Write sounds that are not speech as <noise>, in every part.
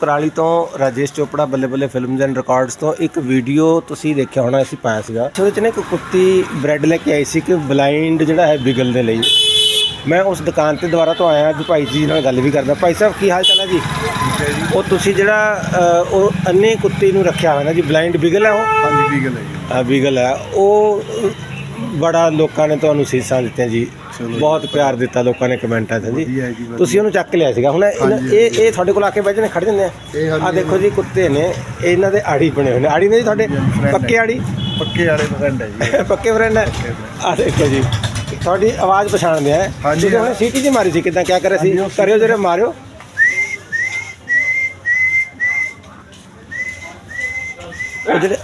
ਕਰਾਲੀ ਤੋਂ ਰਾਜੇਸ਼ ਚੋਪੜਾ ਬੱਲੇ ਬੱਲੇ ਫਿਲਮਸ ਐਂਡ ਰਿਕਾਰਡਸ ਤੋਂ ਇੱਕ ਵੀਡੀਓ ਤੁਸੀਂ ਦੇਖਿਆ ਹੋਣਾ ਅਸੀਂ ਪਾਇਆ ਸੀਗਾ। ਉਹਦੇ ਵਿੱਚ ਨਾ ਇੱਕ ਕੁੱਤੀ ਬ੍ਰੈਡ ਲੈ ਕੇ ਆਈ ਸੀ ਕਿ ਬਲਾਈਂਡ ਜਿਹੜਾ ਹੈ ਬਿਗਲ ਦੇ ਲਈ। ਮੈਂ ਉਸ ਦੁਕਾਨ ਤੇ ਦੁਬਾਰਾ ਤੋਂ ਆਇਆ ਅੱਜ ਭਾਈ ਜੀ ਨਾਲ ਗੱਲ ਵੀ ਕਰਦਾ। ਭਾਈ ਸਾਹਿਬ ਕੀ ਹਾਲ ਚਾਲ ਹੈ ਜੀ? ਉਹ ਤੁਸੀਂ ਜਿਹੜਾ ਅ, ਉਹ ਅੰਨੇ ਕੁੱਤੇ ਨੂੰ ਰੱਖਿਆ ਹੋਇਆ ਨਾ ਜੀ ਬਲਾਈਂਡ ਬਿਗਲ ਹੈ ਉਹ? ਹਾਂਜੀ ਵੀਗਲ ਹੈ ਜੀ। ਆ ਬੀਗਲ ਹੈ। ਉਹ ਬੜਾ ਲੋਕਾਂ ਨੇ ਤੁਹਾਨੂੰ ਸੀਸਾਂ ਦਿੱਤੀਆਂ ਜੀ। ਬਹੁਤ ਪਿਆਰ ਦਿੱਤਾ ਲੋਕਾਂ ਨੇ ਕਮੈਂਟਾਂ 'ਚ ਜੀ। ਵਧੀਆ ਜੀ, ਵਧੀਆ। ਤੁਸੀਂ ਉਹਨੂੰ ਚੱਕ ਲਿਆ ਸੀਗਾ। ਹੁਣ ਇਹਨਾਂ- ਹਾਂਜੀ, ਇਹ ਇਹ ਤੁਹਾਡੇ ਕੋਲ ਆ ਕੇ ਬਹਿ ਜਾਂਦੇ ਖੜ ਜਾਂਦੇ ਆ। ਇਹ ਹਾਂਜੀ, ਆ ਦੇਖੋ ਜੀ ਕੁੱਤੇ ਨੇ ਇਹਨਾਂ ਦੇ ਆੜੀ ਬਣੇ ਹੋਏ ਨੇ। ਆੜੀ ਨੇ ਜੀ ਤੁਹਾਡੇ ਹਾਂਜੀ, friend ਪੱਕੇ ਹੈ। ਆੜੀ? ਪੱਕੇ ਵਾਲੇ ਫਰੈਂਡ ਹੈ ਜੀ। <laughs> ਪੱਕੇ ਫਰੈਂਡ ਹੈ? ਆ ਦੇਖੋ ਜੀ ਤੁਹਾਡੀ ਆਵਾਜ਼ ਪਛਾਣਦੇ ਆ। ਹਾਂਜੀ, ਤੁਸੀਂ ਉਹਨੇ। ਸੀਟੀ ਜੀ ਮਾਰੀ ਸੀ ਕਿਦਾਂ ਕਿਆ ਕਰਿਆ ਸੀ? ਹਾਂਜੀ, ਉਹ ਕਰਿਓ ਜਰਾ ਮਾਰਿਓ। ਉਹ ਜਿਹੜੇ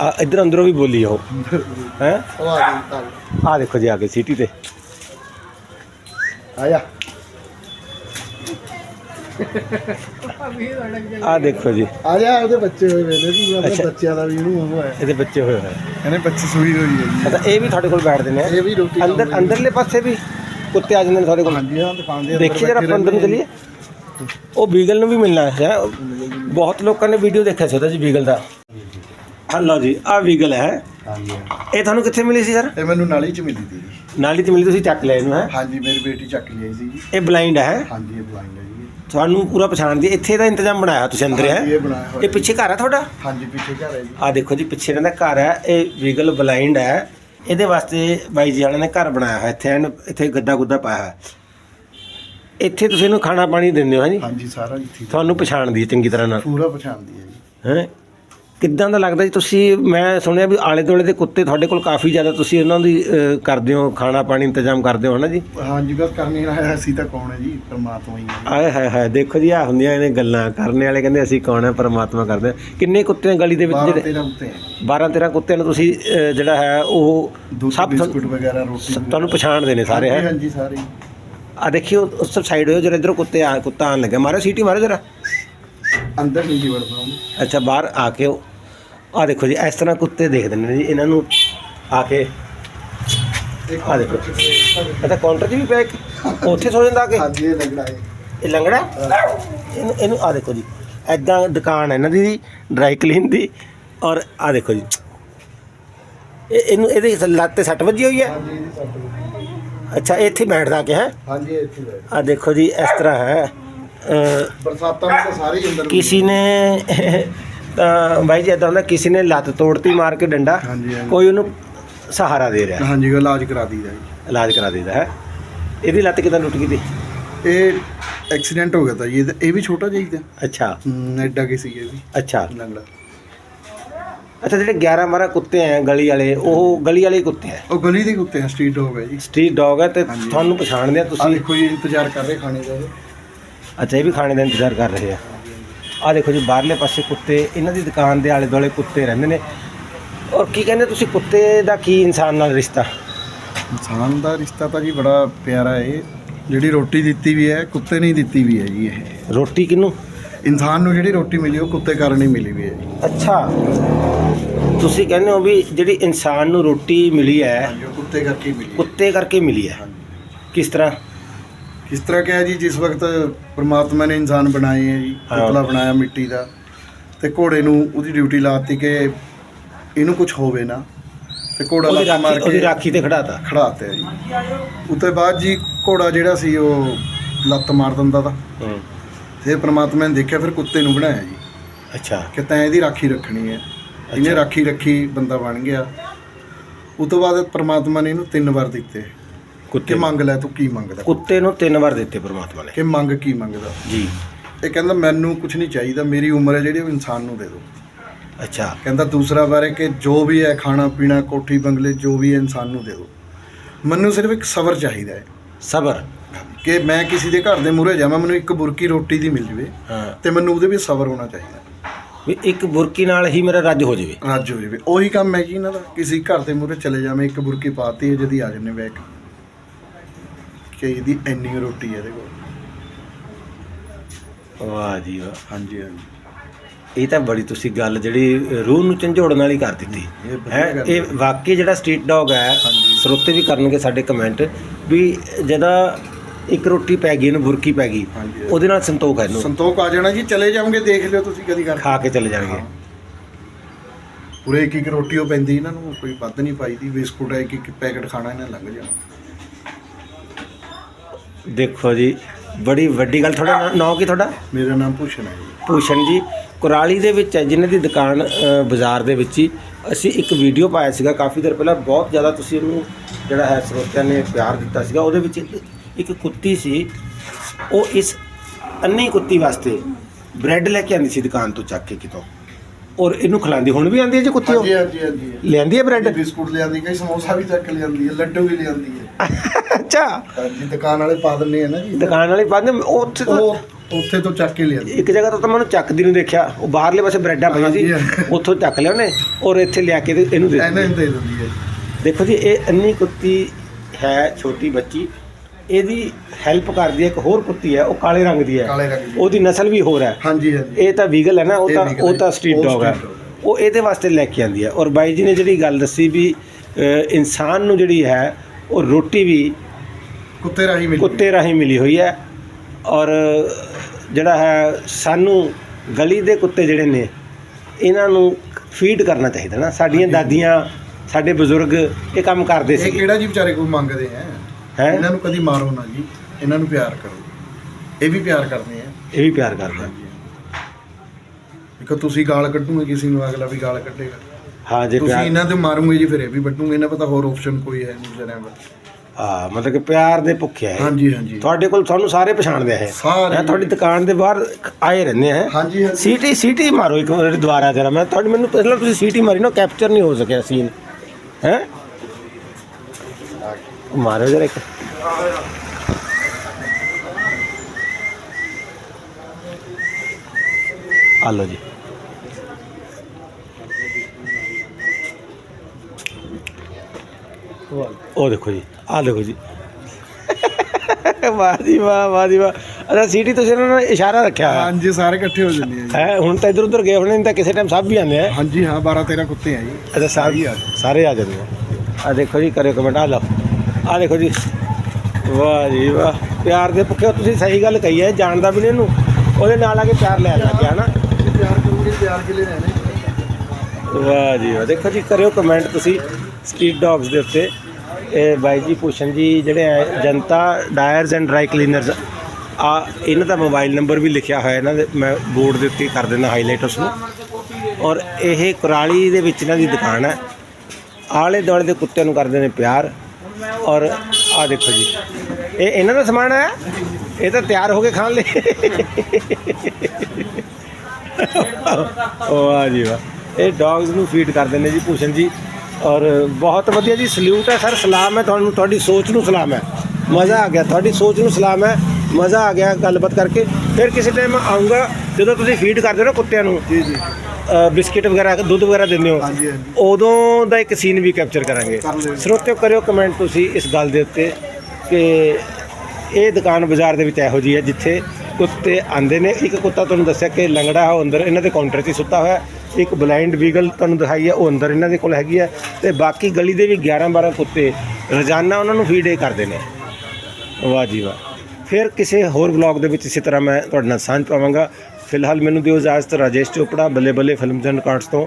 ਆ, ਇੱਧਰ ਅੰਦਰੋਂ ਵੀ ਬੋਲੀ ਉਹ ਹੈ? ਉਹ ਆ ਗਈ ਆ ਦੇਖੋ ਜੀ ਆ ਗਏ ਸੀਟੀ ਤੇ। ਆਇਆ ਆ ਦੇਖੋ ਜੀ। ਆ ਜਾ ਉਹਦੇ ਬੱਚੇ ਹੋਏ ਵੇਲੇ ਜੀ ਆਪਣੇ ਅੱਛਾ। ਬੱਚਿਆਂ ਦਾ ਵੀ ਇਹਨੂੰ ਉਹ ਹੈ ਇਹਦੇ ਬੱਚੇ ਹੋਏ ਹੋਏ। ਇਹਨੇ ਬੱਚੇ ਸੂਈ ਹੋਈ ਹੈ ਜੀ। ਅੱਛਾ ਇਹ ਵੀ ਤੁਹਾਡੇ ਕੋਲ ਬੈਠਦੇ ਨੇ ਇਹ ਵੀ ਰੋਟੀ ਅੰਦਰ ਖਾਂਦੇ। ਅੰਦਰਲੇ ਪਾਸੇ ਵੀ ਕੁੱਤੇ ਆ ਜਾਂਦੇ ਨੇ ਤੁਹਾਡੇ ਕੋਲ? ਹਾਂਜੀ ਹਾਂ ਦੁਕਾਨ ਦੇ ਅੰਦਰ ਦੇਖੀ ਜਰਾ ਬੈਠੇ ਅੰਦਰ ਨੂੰ ਰਹਿੰਦੇ ਚਲੀਏ। ਉਹ ਬੀਗਲ ਨੂੰ ਵੀ ਮਿਲਣਾ ਹੈ। ਬਹੁਤ ਲੋਕਾਂ ਨੇ ਵੀਡੀਓ ਦੇਖਿਆ ਸੀ ਉਹਦਾ ਜੀ ਬੀਗਲ ਦਾ। ਹਾਂ ਲਓ ਜੀ ਆ ਬੀਗਲ ਹੈ। ਹਾਂਜੀ। ਇਹ ਤੁਹਾਨੂੰ ਕਿੱਥੇ ਮਿਲੀ ਸੀ ਸਰ? ਇਹ ਮੈਨੂੰ ਨਾਲੀ ਚ ਮਿਲੀ ਜੀ। ਨਾਲੀ ਤੇ ਮਿਲੀ ਤੁਸੀਂ ਚੱਕ ਲਿਆ ਇਹਨੂੰ ਹੈ? ਹਾਂਜੀ ਮੇਰੀ ਬੇਟੀ ਚੱਕ ਲਈ ਸੀ ਜੀ ਇਹ ਬਲਾਈਂਡ ਹੈ ਹਾਂਜੀ ਇਹ ਬਲਾਈਂਡ ਹੈ ਜੀ। ਤੁਹਾਨੂੰ ਪੂਰਾ ਪਛਾਣਦੀ ਹੈ। ਇੱਥੇ ਦਾ ਇੰਤਜ਼ਾਮ ਬਣਾਇਆ ਤੁਸੀਂ ਅੰਦਰ ਹਾਂਜੀ, ਹੈ ਇਹ ਬਣਾਇਆ ਹੋਇਆ ਇਹ ਪਿੱਛੇ ਘਰ ਹੈ ਤੁਹਾਡਾ? ਹਾਂਜੀ ਪਿੱਛੇ ਘਰ ਹੈ ਜੀ। ਆ ਦੇਖੋ ਜੀ ਪਿੱਛੇ ਇਹਨਾਂ ਦਾ ਘਰ ਹੈ। ਇਹ ਵੀਗਲ ਬਲਾਈਂਡ ਹੈ। ਇਹਦੇ ਵਾਸਤੇ ਬਾਈ ਜੀ ਵਾਲਿਆਂ ਨੇ ਘਰ ਬਣਾਇਆ ਹੋਇਆ। ਇੱਥੇ ਐਨ ਇੱਥੇ ਗੱਦਾ ਗੁੱਦਾ ਪਾਇਆ ਹੋਇਆ। ਇੱਥੇ ਤੁਸੀਂ ਇਹਨੂੰ ਖਾਣਾ ਪਾਣੀ ਦਿੰਦੇ ਹੋ ਹਾਂਜੀ ਹਾਂਜੀ ਸਾਰਾ ਜੀ ਠੀਕ ਤੁਹਾਨੂੰ ਪਛਾਣਦੀ ਹੈ ਚੰਗੀ ਤਰ੍ਹਾਂ ਨਾਲ। ਪੂਰਾ ਪਛਾਣਦੀ ਹੈ ਜੀ। ਹੈ? ਕਿੱਦਾਂ ਦਾ ਲੱਗਦਾ ਜੀ? ਤੁਸੀਂ ਮੈਂ ਸੁਣਿਆ ਵੀ ਆਲੇ ਦੁਆਲੇ ਦੇ ਕੁੱਤੇ ਤੁਹਾਡੇ ਕੋਲ ਕਾਫੀ ਜ਼ਿਆਦਾ ਤੁਸੀਂ ਉਹਨਾਂ ਦੀ ਅਹ, ਕਰਦੇ ਹੋ ਖਾਣਾ ਪਾਣੀ ਇੰਤਜ਼ਾਮ ਕਰਦੇ ਹੋ ਨਾ ਜੀ? ਹਾਂਜੀ ਬਸ ਕਰਨੀ ਹੈ ਅਸੀਂ ਤਾਂ ਕੌਣ ਹੈ ਜੀ? ਪਰਮਾਤਮਾ ਹੀ ਹੈ ਆਏ ਹਾਏ ਹਾਏ ਦੇਖੋ ਜੀ ਆ ਹੁੰਦੀਆਂ ਨੇ ਗੱਲਾਂ ਕਰਨੇ ਵਾਲੇ ਕਹਿੰਦੇ ਅਸੀਂ ਕੌਣ ਹੈ ਪਰਮਾਤਮਾ ਕਰਦੇ ਹਾਂ। ਕਿੰਨੇ ਕੁੱਤੇ ਗਲੀ ਦੇ ਵਿੱਚ 12 ਜਿਹੜੇ 13 ਉੱਤੇ ਹੈ। 12 13 ਕੁੱਤਿਆਂ ਨੂੰ ਤੁਸੀਂ ਅਹ, ਜਿਹੜਾ ਹੈ ਉਹ ਦੁੱਧ ਸਭ ਬਿਸਕੁਟ ਵਗੈਰਾ ਰੋਟੀ ਸਭ ਤੁਹਾਨੂੰ ਪਛਾਣਦੇ ਨੇ ਸਾਰੇ ਹੈ? ਹਾਂਜੀ ਸਾਰੇ। ਆ ਦੇਖਿਓ ਉਸ ਸਾਈਡ ਹੋਇਓ ਜਿਹੜਾ ਇਧਰੋਂ ਕੁੱਤੇ ਆ ਕੁੱਤਾ ਆਣ ਲੱਗਾ ਮਾਰੋ ਸੀਟੀ ਮਾਰੋ ਜਰਾ। ਅੰਦਰ ਨਹੀਂ ਜੀ ਵੜਦਾ। ਉਹਨੂੰ ਅੱਛਾ ਬਾਹਰ ਆ ਕੇ ਆ ਦੇਖੋ ਜੀ ਇਸ ਤਰ੍ਹਾਂ ਕੁੱਤੇ ਦੇਖਦੇ ਨੇ ਜੀ ਇਹਨਾਂ ਨੂੰ ਆ ਕੇ ਆ ਦੇਖੋ। ਅੱਛਾ ਕਾਊਂਟਰ 'ਚ ਵੀ ਪਿਆ ਇੱਕ ਉੱਥੇ ਸੋ ਜਾਂਦਾ ਆ ਕੇ? ਹਾਂਜੀ ਇਹ ਲੱਗਣਾ ਹੈ। ਇਹ ਲੰਗੜਾ? ਇਹਨੂੰ ਇਹਨੂੰ ਆ ਦੇਖੋ ਜੀ ਐਦਾਂ ਦੁਕਾਨ ਹੈ ਇਹਨਾਂ ਦੀ ਡਰਾਈ ਕਲੀਨ ਦੀ ਔਰ ਆ ਦੇਖੋ ਜੀ। ਇਹ ਇਹਨੂੰ ਇਹਦੇ ਲੱਤ ਤੇ ਸੱਟ ਵੱਜੀ ਹੋਈ ਹੈ? ਹਾਂਜੀ ਇਹਦੀ ਸੱਟ ਅੱਛਾ ਇਹ ਇੱਥੇ ਬੈਠਦਾ ਕੇ ਹੈ? ਹਾਂਜੀ ਇਹ ਇੱਥੇ ਬੈਠ ਆ ਦੇਖੋ ਜੀ ਇਸ ਤਰ੍ਹਾਂ ਹੈ। ਬਰਸਾਤਾਂ ਵਿੱਚ ਤਾਂ ਸਾਰੇ ਹੀ ਅੰਦਰ ਕਿਸੇ ਨੇ ਤਾਂ ਬਾਈ ਜੀ ਇਦਾਂ ਹੁੰਦਾ ਕਿਸੇ ਨੇ ਲੱਤ ਤੋੜਤੀ ਮਾਰ ਕੇ ਡੰਡਾ ਹਾਂਜੀ, ਹਾਂਜੀ। ਕੋਈ ਉਹਨੂੰ ਸਹਾਰਾ ਦੇ ਰਿਹਾ। ਹਾਂਜੀ ਉਹ ਇਲਾਜ ਕਰਾ ਦਈਦਾ ਜੀ। ਇਲਾਜ ਕਰਾ ਦਿੰਦਾ ਹੈ। ਇਹਦੀ ਲੱਤ ਕਿਦਾਂ ਟੁੱਟ ਗਈ ਤੀ ਇਹ ਐਕਸੀਡੈਂਟ ਹੋ ਗਿਆ ਤਾਂ ਜੀ ਇਹਦਾ- ਇਹ ਵੀ ਛੋਟਾ ਜਿਹਾ ਹੀ ਤਾਂ ਅੱਛਾ। ਹਮ, ਐਡਾ ਕੀ ਸੀ ਇਹ ਵੀ ਅੱਛਾ। ਲੰਗੜਾ। ਅੱਛਾ ਜਿਹੜੇ 11 12 ਕੁੱਤੇ ਆ ਗਲੀ ਵਾਲੇ ਉਹ ਗਲੀ ਵਾਲੇ ਹੀ ਕੁੱਤੇ ਆ? ਉਹ ਗਲੀ ਦੇ ਕੁੱਤੇ ਆ ਸਟਰੀਟ ਡੌਗ ਹੈ ਜੀ। ਸਟਰੀਟ ਡੌਗ ਹੈ ਤੇ ਹਾਂਜੀ। ਤੁਹਾਨੂੰ ਪਛਾਣਦੇ ਆ ਆ ਤੁਸੀਂ ਦੇਖੋ ਜੀ ਇੰਤਜ਼ਾਰ ਕਰ ਰਹੇ ਖਾਣੇ ਦਾ। ਅੱਛਾ ਇਹ ਵੀ ਖਾਣੇ ਦਾ ਇੰਤਜ਼ਾਰ ਕਰ ਰਹੇ ਆ। ਆ ਦੇਖੋ ਜੀ ਬਾਹਰਲੇ ਪਾਸੇ ਕੁੱਤੇ ਇਹਨਾਂ ਦੀ ਦੁਕਾਨ ਦੇ ਆਲੇ ਦੁਆਲੇ ਕੁੱਤੇ ਰਹਿੰਦੇ ਨੇ। ਔਰ ਕੀ ਕਹਿੰਦੇ ਤੁਸੀਂ ਕੁੱਤੇ ਦਾ ਕੀ ਇਨਸਾਨ ਨਾਲ ਰਿਸ਼ਤਾ? ਇਨਸਾਨ ਦਾ ਰਿਸ਼ਤਾ ਤਾਂ ਜੀ ਬੜਾ ਪਿਆਰਾ ਹੈ ਜਿਹੜੀ ਰੋਟੀ ਦਿੱਤੀ ਵੀ ਹੈ ਕੁੱਤੇ ਨੇ ਹੀ ਦਿੱਤੀ ਵੀ ਹੈ ਜੀ ਇਹ। ਰੋਟੀ ਕਿਹਨੂੰ? ਇਨਸਾਨ ਨੂੰ ਜਿਹੜੀ ਰੋਟੀ ਮਿਲੀ ਉਹ ਕੁੱਤੇ ਕਾਰਨ ਹੀ ਮਿਲੀ ਵੀ ਹੈ ਜੀ। ਅੱਛਾ। ਤੁਸੀਂ ਕਹਿੰਦੇ ਹੋ ਵੀ ਜਿਹੜੀ ਇਨਸਾਨ ਨੂੰ ਰੋਟੀ ਮਿਲੀ ਹੈ ਹਾਂਜੀ ਉਹ ਕੁੱਤੇ ਕਰਕੇ ਹੀ ਮਿਲੀ ਹੈ। ਕੁੱਤੇ ਕਰਕੇ ਮਿਲੀ ਹੈ। ਕਿਸ ਤਰ੍ਹਾਂ? ਕਿਸ ਤਰ੍ਹਾਂ ਕਿਹਾ ਜੀ ਜਿਸ ਵਕਤ ਪ੍ਰਮਾਤਮਾ ਨੇ ਇਨਸਾਨ ਬਣਾਏ ਹੈ ਜੀ। ਪੁਤਲਾ ਬਣਾਇਆ ਮਿੱਟੀ ਦਾ ਤੇ ਘੋੜੇ ਨੂੰ ਉਹਦੀ ਡਿਊਟੀ ਲਾਤੀ ਕਿ ਇਹਨੂੰ ਕੁਝ ਹੋਵੇ ਨਾ ਤੇ ਘੋੜਾ ਉਹਦੀ ਲੱਤ ਮਾਰ ਰਾਖੀ ਉਹਦੀ ਕੇ ਰਾਖੀ ਤੇ ਖੜਾਤਾ। ਖੜਾਤੇ ਜੀ। ਉਤੇ ਬਾਅਦ ਜੀ ਘੋੜਾ ਜਿਹੜਾ ਸੀ ਉਹ ਲੱਤ ਮਾਰ ਦਿੰਦਾ ਤਾਂ। ਹੂੰ। ਤੇ ਪ੍ਰਮਾਤਮਾ ਨੇ ਦੇਖਿਆ ਫਿਰ ਕੁੱਤੇ ਨੂੰ ਬਣਾਇਆ ਜੀ। ਅੱਛਾ। ਕਿ ਤੈਂ ਇਹਦੀ ਰਾਖੀ ਰੱਖਣੀ ਹੈ। ਇਹਨੇ ਰਾਖੀ ਰੱਖੀ ਬੰਦਾ ਬਣ ਗਿਆ। ਉਸ ਤੋਂ ਬਾਅਦ ਪ੍ਰਮਾਤਮਾ ਨੇ ਇਹਨੂੰ ਤਿੰਨ ਵਾਰ ਦਿੱਤੇ। ਕਿ ਕੁੱਤੇ ਮੰਗ ਲੈ ਤੂੰ ਕੀ ਮੰਗਦਾ? ਕੁੱਤੇ ਨੂੰ ਤਿੰਨ ਵਾਰ ਦਿੱਤੇ ਪ੍ਰਮਾਤਮਾ ਨੇ। ਕਿ ਮੰਗ ਕੀ ਮੰਗਦਾ? ਜੀ। ਇਹ ਕਹਿੰਦਾ ਮੈਨੂੰ ਕੁਝ ਨਹੀਂ ਚਾਹੀਦਾ ਮੇਰੀ ਉਮਰ ਹੈ ਜਿਹੜੀ ਉਹ ਇਨਸਾਨ ਨੂੰ ਦੇ ਦਿਓ ਅੱਛਾ। ਕਹਿੰਦਾ ਦੂਸਰਾ ਬਾਰ ਹੈ ਕਿ ਜੋ ਵੀ ਹੈ ਖਾਣਾ ਪੀਣਾ ਕੋਠੀ ਬੰਗਲੇ ਜੋ ਵੀ ਹੈ ਇਨਸਾਨ ਨੂੰ ਦੇ ਦਿਓ ਮੈਨੂੰ ਸਿਰਫ ਇੱਕ ਸਬਰ ਚਾਹੀਦਾ ਹੈ। ਸਬਰ? ਕਿ ਮੈਂ ਕਿਸੇ ਦੇ ਘਰ ਦੇ ਮੂਹਰੇ ਜਾਵਾਂ ਮੈਨੂੰ ਇੱਕ ਬੁਰਕੀ ਰੋਟੀ ਦੀ ਮਿਲ ਜਵੇ ਹਾਂ। ਤੇ ਮੈਨੂੰ ਉਹਦੇ ਵਿੱਚ ਸਬਰ ਹੋਣਾ ਚਾਹੀਦਾ। ਵੀ ਇੱਕ ਬੁਰਕੀ ਨਾਲ ਹੀ ਮੇਰਾ ਰੱਜ ਹੋ ਜਾਵੇ। ਰੱਜ ਹੋ ਜਵੇ। ਉਹੀ ਕੰਮ ਹੈ ਜੀ ਇਹਨਾਂ ਦਾ। ਕਿਸੇ ਘਰ ਦੇ ਮੂਹਰੇ ਚਲੇ ਜਾਵੇਂ ਇੱਕ ਬੁਰਕੀ ਪਾਤੀ ਹੈ ਜਦੀ ਆ ਜੰਨੇ ਬੈਕ ਕਿ ਇਹਦੀ ਇੰਨੀ ਰੋਟੀ ਹੈ ਇਹਦੇ ਕੋਲ। ਵਾਹ ਜੀ ਵਾਹ ਹਾਂਜੀ ਹਾਂਜੀ। ਇਹ ਤਾਂ ਬੜੀ ਤੁਸੀਂ ਗੱਲ ਜਿਹੜੀ ਰੂਹ ਨੂੰ ਝੰਜੋੜਨ ਵਾਲੀ ਕਰ ਦਿੱਤੀ। ਹੈ ਇਹ ਵਾਕਈ ਜਿਹੜਾ ਸਟਰੀਟ ਡੌਗ ਹੈ। ਸਰੋਤੇ ਵੀ ਕਰਨਗੇ ਸਾਡੇ ਕਮੈਂਟ ਵੀ ਜਿਹਦਾ ਇੱਕ ਰੋਟੀ ਪੈ ਗਈ ਇਹਨੂੰ ਬੁਰਕੀ ਪੈ ਗਈ। ਉਹਦੇ ਨਾਲ ਸੰਤੋਖ ਹੈ ਇਹਨੂੰ। ਸੰਤੋਖ ਆ ਜਾਣਾ ਜੀ ਚਲੇ ਜਾਓਗੇ ਦੇਖ ਲਿਓ ਤੁਸੀਂ ਕਦੀ ਕਰ ਖਾ ਕੇ ਚਲੇ ਜਾਣਗੇ। ਪੂਰੇ ਇੱਕ ਇੱਕ ਰੋਟੀ ਉਹ ਪੈਂਦੀ ਇਹਨਾਂ ਨੂੰ ਕੋਈ ਵੱਧ ਨਹੀਂ ਪਾਈਦੀ ਬਿਸਕੁਟ ਇੱਕ ਇੱਕ ਪੈਕਟ ਖਾਣਾ ਇਹਨਾਂ ਲੰਘ ਜਾਣਾ। ਦੇਖੋ ਜੀ ਬੜੀ ਵੱਡੀ ਗੱਲ ਤੁਹਾਡਾ ਨਾਂ ਕੀ ਤੁਹਾਡਾ? ਮੇਰਾ ਨਾਮ ਭੂਸ਼ਣ ਹੈ ਜੀ। ਭੂਸ਼ਣ ਜੀ ਕੁਰਾਲੀ ਦੇ ਵਿੱਚ ਹੈ ਜਿਨ੍ਹਾਂ ਦੀ ਦੁਕਾਨ ਅ, ਬਾਜ਼ਾਰ ਦੇ ਵਿੱਚ ਹੀ। ਅਸੀਂ ਇੱਕ ਵੀਡੀਓ ਪਾਇਆ ਸੀਗਾ ਕਾਫੀ ਦੇਰ ਪਹਿਲਾਂ ਬਹੁਤ ਜ਼ਿਆਦਾ ਤੁਸੀਂ ਉਹਨੂੰ ਜਿਹੜਾ ਹੈ ਸਰੋਤਿਆਂ ਨੇ ਪਿਆਰ ਦਿੱਤਾ ਸੀਗਾ ਉਹਦੇ ਵਿੱਚ ਇੱਕ- ਇੱਕ ਕੁੱਤੀ ਸੀ। ਉਹ ਇਸ ਅੰਨੀ ਕੁੱਤੀ ਵਾਸਤੇ ਬ੍ਰੈਡ ਲੈ ਕੇ ਆਂਦੀ ਸੀ ਦੁਕਾਨ ਤੋਂ ਚੱਕ ਕੇ ਕਿਤੋਂ। ਔਰ ਇਹਨੂੰ ਖਿਲਾਉਂਦੀ। ਹੁਣ ਵੀ ਆਂਦੀ ਹੈ ਜੀ ਕੁੱਤੀ ਉਹ? ਹਾਂਜੀ ਹਾਂਜੀ ਹਾਂਜੀ। ਲਿਆਂਦੀ ਹੈ ਬ੍ਰੈਡ? ਬਿਸਕੁਟ ਲਿਆਂਦੀ ਕਈ ਸਮੋਸਾ ਵੀ ਚੱਕ ਲਿਆਂਦੀ ਹੈ ਲੱਡੂ ਵੀ ਲਿਆਂਦੀ ਹੈ। ਅੱਛਾ। ਹਾਂਜੀ ਦੁਕਾਨ ਵਾਲੇ ਪਾ ਦਿੰਦੇ ਆ ਨਾ ਜੀ। ਦੁਕਾਨ ਵਾਲੀ ਬੰਦ ਉੱਥੇ ਤੋਂ ਉਹ ਉੱਥੇ ਤੋਂ ਚੱਕ ਕੇ ਲਿਆਂਦੀ। ਇੱਕ ਜਗ੍ਹਾ ਤੋਂ ਤਾਂ ਮੈਨੂੰ ਚੱਕਦੀ ਨੂੰ ਦੇਖਿਆ। ਉਹ ਬਾਹਰਲੇ ਪਾਸੇ ਬ੍ਰੈਡਾਂ ਪਈਆਂ ਸੀ ਹਾਂਜੀ। ਉੱਥੋਂ ਚੱਕ ਲਿਆ ਉਹਨੇ ਔਰ ਇੱਥੇ ਲਿਆ ਕੇ ਤੇ ਇਹਨੂੰ ਦੇ ਇਹਨਾਂ ਦਿੱਤੀ ਨੂੰ ਦੇ ਦਿੰਦੀ ਹੈ। ਦੇਖੋ ਜੀ ਇਹ ਅੰਨੀ ਕੁੱਤੀ ਹੈ ਛੋਟੀ ਬੱਚੀ ਇਹਦੀ ਹੈਲਪ ਕਰਦੀ ਹੈ ਇੱਕ ਹੋਰ ਕੁੱਤੀ ਹੈ ਉਹ ਕਾਲੇ ਰੰਗ ਦੀ ਹੈ। ਕਾਲੇ ਰੰਗ ਦੀ। ਉਹਦੀ ਨਸਲ ਵੀ ਹੋਰ ਹੈ। ਹਾਂਜੀ ਹਾਂਜੀ। ਇਹ ਤਾਂ ਵੀਗਲ ਹੈ ਨਾ ਉਹ ਇਹ ਤਾਂ ਉਹ ਹੈ। ਤਾਂ ਸਟਰੀਟ ਉਹ ਡੌਗ ਹੈ। street dog ਉਹ ਇਹਦੇ ਵਾਸਤੇ ਲੈ ਕੇ ਆਂਦੀ ਹੈ। ਔਰ ਬਾਈ ਜੀ ਨੇ ਜਿਹੜੀ ਗੱਲ ਦੱਸੀ ਵੀ ਅ, ਇਨਸਾਨ ਨੂੰ ਜਿਹੜੀ ਹੈ ਉਹ ਰੋਟੀ ਵੀ ਕੁੱਤੇ ਰਾਹੀ ਮਿਲ ਕੁੱਤੇ ਰਾਹੀਂ ਮਿਲੀ ਹੋਈ ਹੈ। ਔਰ ਜਿਹੜਾ ਹੈ ਸਾਨੂੰ ਗਲੀ ਦੇ ਕੁੱਤੇ ਜਿਹੜੇ ਨੇ ਇਹਨਾਂ ਨੂੰ ਫੀਡ ਕਰਨਾ ਚਾਹੀਦਾ ਨਾ। ਸਾਡੀਆਂ ਦਾਦੀਆਂ ਸਾਡੇ ਬਜ਼ੁਰਗ ਇਹ ਕੰਮ ਕਰਦੇ ਇਹ ਸੀ ਕਿਹੜਾ ਜੀ ਵਿਚਾਰੇ ਕੋਈ ਮੰਗਦੇ ਆ? ਹੈ। ਇਹਨਾਂ ਨੂੰ ਕਦੀ ਮਾਰੋ ਨਾ ਜੀ ਇਹਨਾਂ ਨੂੰ ਪਿਆਰ ਕਰੋ। ਇਹ ਵੀ ਪਿਆਰ ਕਰਦੇ ਆ। ਇਹ ਵੀ ਪਿਆਰ ਕਰਦੇ ਆ। ਦੇਖੋ ਤੁਸੀਂ ਗਾਲ ਕੱਢੋਗੇ ਕਿਸੇ ਨੂੰ ਅਗਲਾ ਵੀ ਗਾਲ ਕੱਢੇਗਾ। ਹਾਂ ਜੇ ਤੁਸੀਂ ਪਿਆਰ ਇਹਨਾਂ ਤੇ ਮਾਰੋਗੇ ਜੀ ਫਿਰ ਇਹ ਵੀ ਵੱਢੂਗੇ। ਇਹਨਾਂ ਪਤਾ ਹੋਰ ਆਪਸ਼ਨ ਕੋਈ ਹੈ ਨਹੀਂ ਕੋਲ। ਹਾਂ ਮਤਲਬ ਕਿ ਪਿਆਰ ਦੇ ਭੁੱਖੇ ਆ ਇਹ। ਹਾਂਜੀ ਹਾਂਜੀ। ਤੁਹਾਡੇ ਕੋਲ ਤੁਹਾਨੂੰ ਸਾਰੇ ਪਛਾਣਦੇ ਸਾਰੇ ਮੈਂ ਤੁਹਾਡੀ ਦੁਕਾਨ ਦੇ ਬਾਹਰ ਆਏ ਰਹਿੰਦੇ ਹਾਂਜੀ ਹਾਂਜੀ। ਸੀਟੀ ਸੀਟੀ ਮਾਰੋ ਇੱਕ ਵਾਰ ਦੁਬਾਰਾ ਜਰਾ। ਮੈਂ ਤੁਹਾਡੀ ਮੈਨੂੰ ਪਹਿਲਾਂ ਤੁਸੀਂ ਸੀਟੀ ਮਾਰੀ ਨਾ ਕੈਪਚਰ ਨਹੀਂ ਹੋ ਸਕਿਆ ਸੀਨ ਹੈ? ਮਾਰੋ ਜਰਾ ਇੱਕ। ਆ ਲਓ ਜੀ। ਉਹ ਦੇਖੋ ਜੀ ਆ ਦੇਖੋ ਜੀ। ਵਾਹ ਜੀ ਵਾਹ ਵਾਹ ਜੀ ਵਾਹ। ਅਰੇ ਸੀਟੀ ਤੁਸੀਂ ਇਹਨਾਂ ਨੇ ਇਸ਼ਾਰਾ ਰੱਖਿਆ ਹੋਇਆ। ਹਾਂਜੀ ਸਾਰੇ ਇਕੱਠੇ ਹੋ ਜਾਂਦੇ ਆ ਜੀ। ਹੈ ਹੁਣ ਤਾਂ ਇਧਰ ਉਧਰ ਗਏ ਹੋਣੇ ਨਹੀਂ ਤਾਂ ਕਿਸੇ ਟਾਈਮ ਸਭ ਵੀ ਆਉਂਦੇ ਆ। ਹਾਂਜੀ ਹਾਂ 12 13 ਕੁੱਤੇ ਆ ਜੀ। ਅੱਛਾ ਸਾਰੇ ਸਾਰੇ ਆ ਜਾਂਦੇ ਆ। ਆ ਦੇਖੋ ਜੀ ਕਰਿਓ ਕਮੈਂਟ ਆ ਲਓ। ਆ ਦੇਖੋ ਜੀ। ਵਾਹ ਜੀ ਵਾਹ। ਪਿਆਰ ਦੇ ਭੁੱਖੇ ਹੋ, ਤੁਸੀਂ ਸਹੀ ਗੱਲ ਕਹੀ ਹੈ ਜਾਣਦਾ ਵੀ ਨਹੀਂ ਇਹਨੂੰ। ਉਹਦੇ ਨਾਲ ਆ ਕੇ ਪਿਆਰ ਲੈ ਲੱਗ ਗਿਆ ਹਨਾ? ਤੁਸੀਂ ਪਿਆਰ ਕਰੋਗੇ ਪਿਆਰ ਕੇ ਲਈ ਰਹਿਣੇ ਵਾਹ ਜੀ ਵਾਹ। ਦੇਖੋ ਜੀ ਕਰਿਓ ਕਮੈਂਟ ਤੁਸੀਂ ਸਟਰੀਟ ਡੌਗਸ ਦੇ ਉੱਤੇ। ਇਹ ਬਾਈ ਜੀ ਭੂਸ਼ਣ ਜੀ ਜਿਹੜੇ ਹੈ Janta dyers and dry cleaners ਆ ਇਹਨਾਂ ਦਾ ਮੋਬਾਈਲ ਨੰਬਰ ਵੀ ਲਿਖਿਆ ਹੋਇਆ ਇਹਨਾਂ ਦੇ ਮੈਂ ਬੋਰਡ ਦੇ ਉੱਤੇ ਕਰ ਦਿੰਦਾ ਹਾਈਲਾਈਟ ਉਸ ਨੂੰ ਔਰ ਇਹ ਕੁਰਾਲੀ ਦੇ ਵਿੱਚ ਇਹਨਾਂ ਦੀ ਦੁਕਾਨ ਹੈ। ਆਲੇ ਦੁਆਲੇ ਦੇ ਕੁੱਤਿਆਂ ਨੂੰ ਕਰਦੇ ਨੇ ਪਿਆਰ। ਔਰ ਆ ਦੇਖੋ ਜੀ। ਇਹ ਇਹਨਾਂ ਦਾ ਸਮਾਨ ਹੈ ਇਹ ਤਾਂ ਤਿਆਰ ਹੋ ਕੇ ਖਾਣ ਲਈ। ਵਾਹ ਜੀ ਵਾਹ। ਇਹ ਡੌਗਸ ਨੂੰ ਫੀਡ ਕਰਦੇ ਨੇ ਜੀ ਭੂਸ਼ਣ ਜੀ। ਔਰ ਬਹੁਤ ਵਧੀਆ ਜੀ ਸਲੂਟ ਹੈ ਸਰ, ਸਲਾਮ ਹੈ ਤੁਹਾਨੂੰ, ਤੁਹਾਡੀ ਸੋਚ ਨੂੰ ਸਲਾਮ ਹੈ। ਮਜ਼ਾ ਆ ਗਿਆ, ਤੁਹਾਡੀ ਸੋਚ ਨੂੰ ਸਲਾਮ ਹੈ। ਮਜ਼ਾ ਆ ਗਿਆ ਗੱਲਬਾਤ ਕਰਕੇ। ਫਿਰ ਕਿਸੇ ਟਾਈਮ ਆਉਂਗਾ ਜਦੋਂ ਤੁਸੀਂ ਫੀਡ ਕਰਦੇ ਹੋ ਨਾ ਕੁੱਤਿਆਂ ਨੂੰ ਜੀ ਜੀ। ਬਿਸਕਿਟ ਵਗੈਰਾ ਦੁੱਧ ਵਗੈਰਾ ਦਿੰਦੇ ਹੋ ਹਾਂਜੀ ਹਾਂਜੀ। ਉਦੋਂ ਦਾ ਇੱਕ ਸੀਨ ਵੀ ਕੈਪਚਰ ਕਰਾਂਗੇ। ਕਰ ਲਿਓ। ਸਰੋਤਿਓ ਕਰਿਓ ਕਮੈਂਟ ਤੁਸੀਂ ਇਸ ਗੱਲ ਦੇ ਉੱਤੇ ਕਿ ਇਹ ਦੁਕਾਨ ਬਾਜ਼ਾਰ ਦੇ ਵਿੱਚ ਇਹੋ ਜੀ ਹੈ ਜਿੱਥੇ ਕੁੱਤੇ ਆਂਦੇ ਨੇ। ਇੱਕ ਕੁੱਤਾ ਤੁਹਾਨੂੰ ਦੱਸਿਆ ਕਿ ਲੰਗੜਾ ਹੈ ਉਹ ਅੰਦਰ ਇਹਨਾਂ ਦੇ ਕਾਊਂਟਰ 'ਤੇ ਹੀ ਸੁੱਤਾ ਹੋਇਆ। ਹੈ। ਇੱਕ ਬਲਾਈਂਡ ਵੀਗਲ ਤੁਹਾਨੂੰ ਦਿਖਾਈ ਹੈ ਉਹ ਅੰਦਰ ਇਹਨਾਂ ਦੇ ਕੋਲ ਹੈਗੀ ਹੈ। ਤੇ ਬਾਕੀ ਗਲੀ ਦੇ ਵੀ 11 12 ਕੁੱਤੇ ਰੋਜ਼ਾਨਾ ਉਹਨਾਂ ਨੂੰ ਫੀਡ ਇਹ ਕਰਦੇ ਨੇ। ਵਾਹ ਜੀ ਵਾਹ। ਫਿਰ ਕਿਸੇ ਹੋਰ ਵਲੌਗ ਦੇ ਵਿੱਚ ਇਸੇ ਤਰ੍ਹਾਂ ਮੈਂ ਤੁਹਾਡੇ ਨਾਲ ਸਾਂਝ ਪਾਵਾਂਗਾ। ਫਿਲਹਾਲ ਮੈਨੂੰ ਦਿਓ ਇਜਾਜ਼ਤ ਰਾਜੇਸ਼ ਚੋਪੜਾ ਬੱਲੇ ਬੱਲੇ ਫਿਲਮਸ ਐਂਡ ਕਾਰਡਸ ਤੋਂ।